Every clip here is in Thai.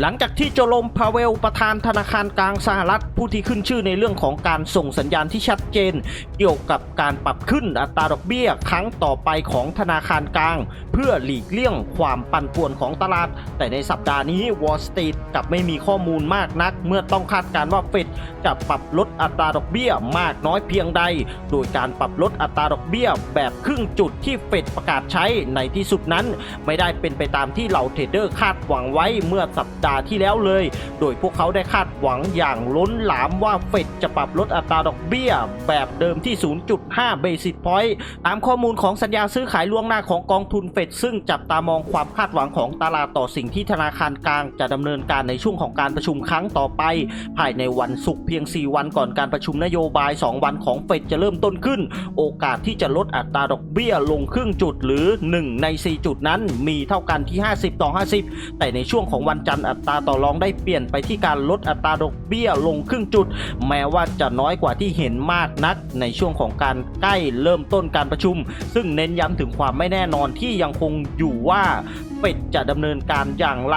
หลังจากที่โจโรมพาเวลประธานธนาคารกลางสหรัฐ ผู้ที่ขึ้นชื่อในเรื่องของการส่งสัญญาณที่ชัดเจน เกี่ยวกับการปรับขึ้นอัตราดอกเบี้ยครั้งต่อไปของธนาคารกลาง เพื่อหลีกเลี่ยงความปั่นป่วนของตลาด แต่ในสัปดาห์นี้ Wall Street กลับไม่มีข้อมูลมากนัก เมื่อต้องคาดการณ์ว่าเฟดจะปรับลดอัตราดอกเบี้ยมากน้อยเพียงใด โดยการปรับลดอัตราดอกเบี้ยแบบครึ่งจุดที่เฟดประกาศใช้ในที่สุดนั้น ไม่ได้เป็นไปตามที่เหล่าเทรดเดอร์คาดหวังไว้เมื่อสัปดาห์ที่แล้วเลย โดยพวกเขาได้คาดหวังอย่างล้นหลามว่าเฟดจะปรับลดอัตราดอกเบี้ย แบบเดิมที่ 0.5 เบสิสพอยต์ตามข้อมูลของสัญญาซื้อขายล่วงหน้าของกองทุนเฟดซึ่งจับตามองความคาดหวังของตลาดต่อสิ่งที่ธนาคารกลางจะดำเนินการในช่วงของการประชุมครั้งต่อไป ภายในวันศุกร์เพียง 4 วันก่อนการประชุมนโยบาย 2 วันของเฟดจะเริ่มต้นขึ้น โอกาสที่จะลดอัตราดอกเบี้ยลงครึ่งจุดหรือ 1 ใน 4 จุดนั้นมีเท่ากันที่ 50 ต่อ 50 แต่ในช่วงของวันจันทร์อัตราต่อรองได้เปลี่ยนไปที่การลดอัตราดอกเบี้ยลงครึ่งจุด แม้ว่าจะน้อยกว่าที่เห็นมากนักในช่วงของการใกล้เริ่มต้นการประชุม ซึ่งเน้นย้ำถึงความไม่แน่นอนที่ยังคงอยู่ว่าเฟดจะดำเนินการอย่างไร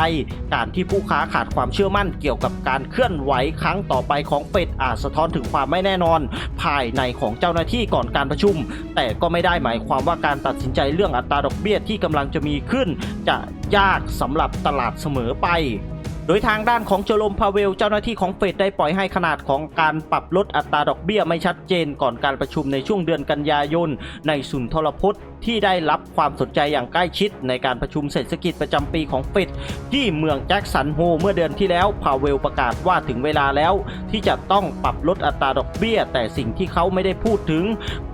การที่ผู้ค้าขาดความเชื่อมั่นเกี่ยวกับการเคลื่อนไหวครั้งต่อไปของเป็ดอาจสะท้อนถึงความไม่แน่นอน ภายในของเจ้าหน้าที่ก่อนการประชุม แต่ก็ไม่ได้หมายความว่าการตัดสินใจเรื่องอัตราดอกเบี้ยที่กำลังจะมีขึ้น จะยากสำหรับตลาดเสมอไป โดยทางด้านของโจโรมพาเวล เจ้าหน้าที่ของเฟดได้ปล่อยให้ขนาดของการปรับลดอัตราดอกเบี้ยไม่ชัดเจนก่อนการประชุมในช่วงเดือนกันยายน ในสุนทรพจน์ที่ได้รับความสนใจอย่างใกล้ชิด ในการประชุมเศรษฐกิจประจำปีของเฟดที่เมืองแจ็กสันโฮเมื่อเดือนที่แล้วพาเวลประกาศว่าถึงเวลาแล้ว ที่จะต้องปรับลดอัตราดอกเบี้ย แต่สิ่งที่เขาไม่ได้พูดถึง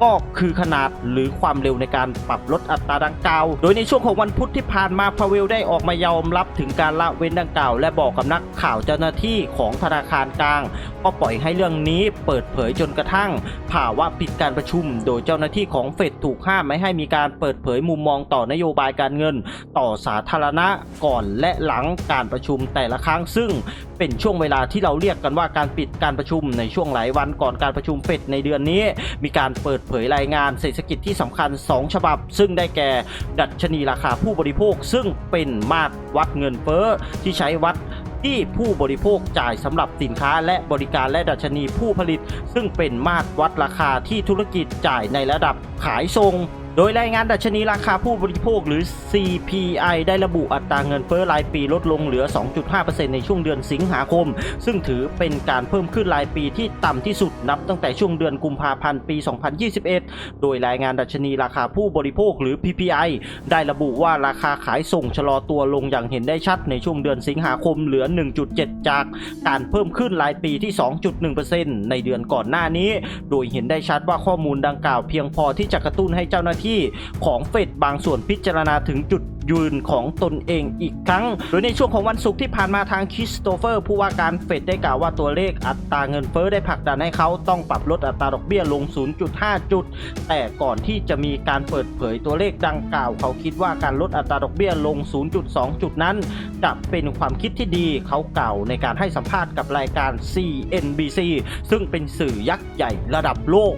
ก็คือขนาดหรือความเร็วในการปรับลดอัตราดังกล่าว โดยในช่วงของวันพุธที่ผ่านมาพาเวลได้ออกมายอมรับถึงการละเว้นดังกล่าว และบอกกับนักข่าวเจ้าหน้าที่ของธนาคารกลาง ก็ปล่อยให้เรื่องนี้เปิดเผยจนกระทั่งภาวะปิดการประชุม โดยเจ้าหน้าที่ของเฟดถูกห้ามไม่ให้มีการเปิดเผยมุมมองต่อนโยบายการเงิน ต่อสาธารณะก่อนและหลังการประชุมแต่ละครั้งซึ่งเป็นช่วงเวลาที่เราเรียกกันว่าการปิดการประชุมในช่วงหลายวันก่อนการประชุมเฟดในเดือนนี้ มีการเปิดเผยรายงานเศรษฐกิจที่สำคัญ 2 ฉบับ ซึ่งได้แก่ดัชนีราคาผู้บริโภค ซึ่งเป็นมาตรวัดเงินเฟ้อที่ใช้วัด ที่ผู้บริโภคจ่ายสำหรับสินค้าและบริการและดัชนีผู้ผลิต ซึ่งเป็นมาตรวัดราคาที่ธุรกิจจ่ายในระดับขายส่ง โดยรายงานดัชนีราคาผู้บริโภคหรือ CPI ได้ระบุอัตราเงินเฟ้อรายปีลดลงเหลือ 2.5%ในช่วงเดือนสิงหาคม ซึ่งถือเป็นการเพิ่มขึ้นรายปีที่ต่ำที่สุดนับตั้งแต่ช่วงเดือนกุมภาพันธ์ปี 2021 โดยรายงานดัชนีราคาผู้บริโภคหรือ PPI ได้ระบุว่าราคาขายส่งชะลอตัวลงอย่างเห็นได้ชัดในช่วงเดือนสิงหาคมเหลือ 1.7 จากการเพิ่มขึ้นรายปีที่ 2.1%ในเดือนก่อนหน้านี้ โดยเห็นได้ชัดว่าข้อมูลดังกล่าวเพียงพอที่จะกระตุ้นให้เจ้าหน้าที่ที่ของเฟดบางส่วนพิจารณาถึงจุดยืนของตนเองอีกครั้ง โดยในช่วงของวันศุกร์ที่ผ่านมาทางคริสโตเฟอร์ ผู้ว่าการเฟดได้กล่าวว่าตัวเลขอัตราเงินเฟ้อได้ผลักดันให้เขาต้องปรับลดอัตราดอกเบี้ยลง 0.5 จุด แต่ก่อนที่จะมีการเปิดเผยตัวเลขดังกล่าว เขาคิดว่าการลดอัตราดอกเบี้ยลง 0.2 จุดนั้น จะเป็นความคิดที่ดีเขากล่าวในการให้สัมภาษณ์กับรายการ CNBC ซึ่งเป็นสื่อยักษ์ใหญ่ระดับโลก